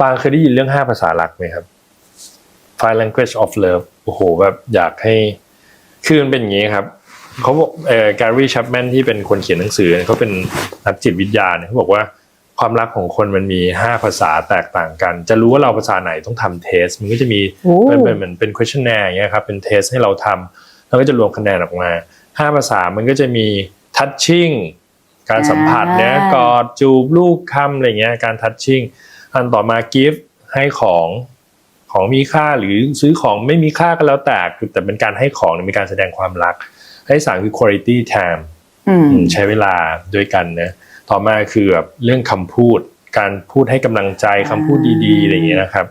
ปางเคยได้ยินเรื่องห้าภาษาหลักไหมครับ Five Language of Love โอ้โหแบบอยากให้คือมันเป็นอย่างนี้ครับเขาบอกเอ่อการีชัปแมนที่เป็นคนเขียนหนังสือเนี่ยเขาเป็นนักจิตวิทยาเนี่ยเขาบอกว่าความรักของคนมันมีห้าภาษาแตกต่างกัน จะรู้ว่าเราภาษาไหนต้องทำเทส มันก็จะมีโอ้เป็นเป็นเหมือนเป็น questionnaire อย่างเงี้ยครับเป็นเทสให้เราทำแล้วก็จะรวมคะแนนออกมาห้าภาษามันก็จะมี touching การสัมผัสเนี้ยกอดจูบลูกคำอะไรเงี้ยการ touching อันต่อมา gift ให้ของของมีค่าหรือซื้อของไม่มีค่าก็แล้วแต่คือแต่เป็นการให้ของเนี่ยมีการแสดงความรัก ให้สามคือ quality time อืมอืมใช้เวลาด้วยกันนะต่อมาคือแบบเรื่องคำพูด การพูดให้กำลังใจคำพูดดีๆอะไรอย่างเงี้ยนะครับ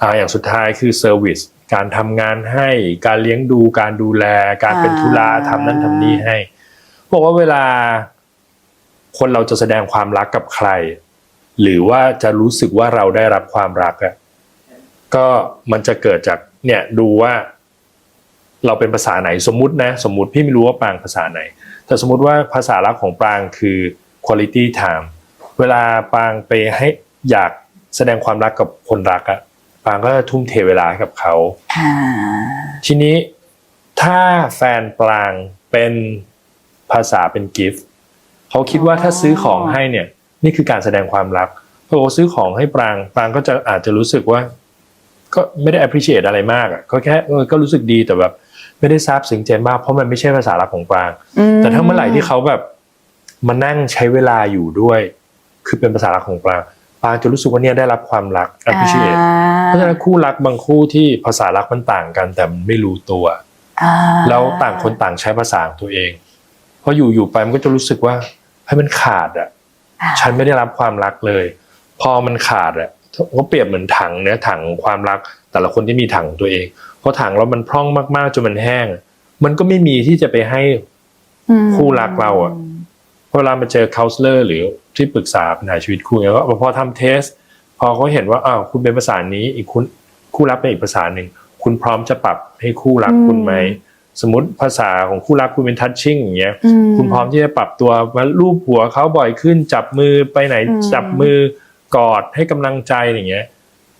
อ่าอย่างสุดท้ายคือเซอร์วิสการทำงานให้การเลี้ยงดูการดูแล การเป็นธุระทำนั่นทำนี่ให้บอกว่าเวลาคนเราจะแสดงความรักกับใคร หรือว่าจะรู้สึกว่าเราได้รับความรักอะก็มันจะเกิดจากเนี่ยดูว่า เราเป็นภาษาไหนสมมุตินะ สมมุติพี่ไม่รู้ว่าปางภาษาไหน แต่สมมุติว่าภาษารักของปางคือ quality time เวลาปางไปให้อยากแสดงความรักกับคนรักอะปางก็จะทุ่มเทเวลาให้กับเขาอ่าทีนี้ถ้าแฟนปรางเป็นภาษาเป็นกิฟต์เขาคิดว่าถ้าซื้อของให้เนี่ย นี่คือการแสดงความรักพอซื้อของให้ปรางปรางก็จะอาจจะรู้สึกว่า ก็ไม่ได้ appreciate อะไรมากอะก็แค่เออก็รู้สึกดีแต่แบบไม่ได้ซาบซึ้งใจมากเพราะมันไม่ใช่ภาษารักของปราง แต่ถ้าเมื่อไหร่ที่เขาแบบมานั่งใช้เวลาอยู่ด้วย คือเป็นภาษารักของปรางปรางจะรู้สึกว่าเนี่ยได้รับความรัก appreciate เพราะฉะนั้นคู่รักบางคู่ที่ภาษารักมันต่างกัน แต่มันไม่รู้ตัวอ่าแล้วต่างคนต่างใช้ภาษาของตัวเองพออยู่อยู่ไปมันก็จะรู้สึกว่าให้ยมันขาดอะอ่า ฉันไม่ได้รับความรักเลย พอมันขาดอะก็เปรียบเหมือนถังเนื้อถังความรักแต่ละคนที่มีถังของตัวเองพอถังเรามันพร่องมากๆจนมันแห้ง มันก็ไม่มีที่จะไปให้อืมคู่รักเราอะเวลามาเจอ c o u n s e l o r หรือที่ปรึกษาปัญหาชีวิตคู่เนี่ยก็พอทำเทส พอเขาเห็นว่าอ้าวคุณเป็นภาษานี้อีกคุณคู่รักเป็นอีกภาษาหนึ่งคุณพร้อมจะปรับให้คู่รักคุณไหม สมมติภาษาของคู่รักคุณเป็น touching อย่างเงี้ยอืคุณพร้อมที่จะปรับตัวมาลูบหัวเขาบ่อยขึ้น จับมือไปไหนอืมจับมือกอดให้กำลังใจอย่างเงี้ย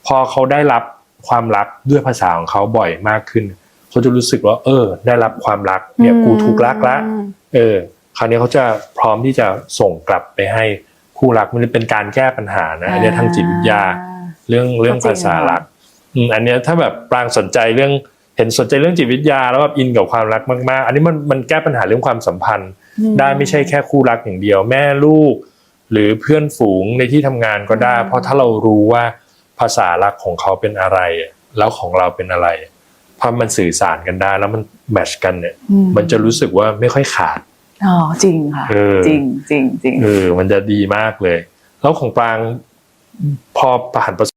พอเขาได้รับความรักด้วยภาษาของเขาบ่อยมากขึ้นเขาจะรู้สึกว่า เออ ได้รับความรักเนี่ยกูถูกรักละอืมเออ คราวนี้เขาจะพร้อมที่จะส่งกลับไปให้คู่รักมันเป็นการแก้ปัญหานะอันเนี้ยทางจิตวิทยา เรื่องเรื่องก็จริภางษาค่ะรักอืมอันเนี้ยถ้าแบบปรางสนใจเรื่อง เห็นสนใจเรื่องจิตวิทยาแล้วแบบอินกับความรักมากๆ อันนี้มันมันแก้ปัญหาเรื่องความสัมพันธ์ ได้ไม่ใช่แค่คู่รักอย่างเดียว แม่ลูก หรือเพื่อนฝูงในที่ทำงานก็ได้ เพราะถ้าเรารู้ว่าภาษารักของเขาเป็นอะไร แล้วของเราเป็นอะไรพอมันสื่อสารกันได้ แล้วมันแมทชกันเนี่ยอืมันจะรู้สึกว่าไม่ค่อยขาดอ๋อจริงค่ะเออจริงจริงจริงเออมันจะดีมากเลย แล้วของปรางพอผ่านประสบ